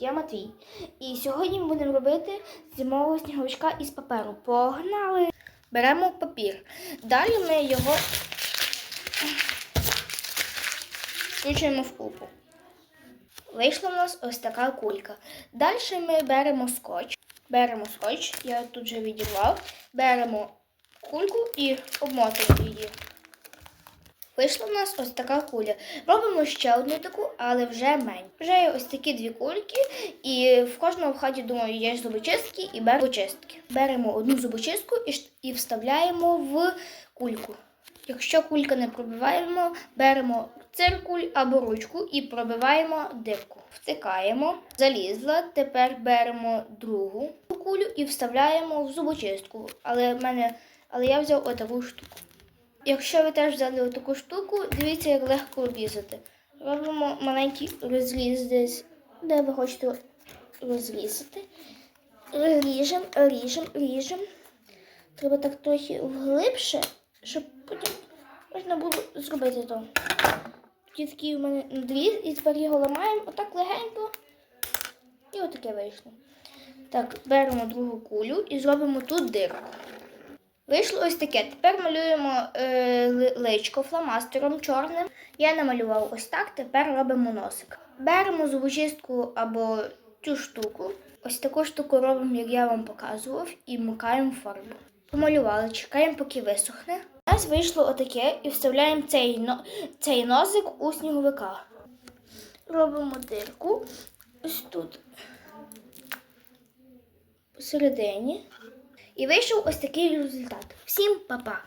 Я Матвій. І сьогодні ми будемо робити зимового сніговичка із паперу. Погнали! Беремо папір. Далі ми його включуємо в купу. Вийшла в нас ось така кулька. Далі ми беремо скотч. Беремо скотч, я тут вже відірвав. Беремо кульку і обмотуємо її. Вийшла в нас ось така куля. Робимо ще одну таку, але вже менш. Вже є ось такі дві кульки, і в кожному хаті, думаю, є зубочистки і беремо зубочистки. Беремо одну зубочистку і, вставляємо в кульку. Якщо кулька не пробиваємо, беремо циркуль або ручку і пробиваємо дирку. Втикаємо, залізла. Тепер беремо другу кулю і вставляємо в зубочистку. Але, мене, але я взяв отаку штуку. Якщо ви теж взяли таку штуку, дивіться, як легко обрізати. Робимо маленький розріз десь, де ви хочете розрізати. Ріжемо, ріжемо, ріжемо. Треба так трохи вглибше, щоб потім можна було зробити то. Тоді такий у мене надріз, і тепер його ламаємо отак легенько. І отаке вийшло. Так, беремо другу кулю і зробимо тут дирку. Вийшло ось таке. Тепер малюємо е, личко фломастером чорним. Я намалював ось так, тепер робимо носик. Беремо зубочистку або цю штуку. Ось таку штуку робимо, як я вам показував, і вмикаємо фарбу. Помалювали, чекаємо, поки висохне. У нас вийшло отаке і вставляємо цей, но- цей носик у сніговика. Робимо дирку ось тут посередині. І вийшов ось такий результат. Всім па-па!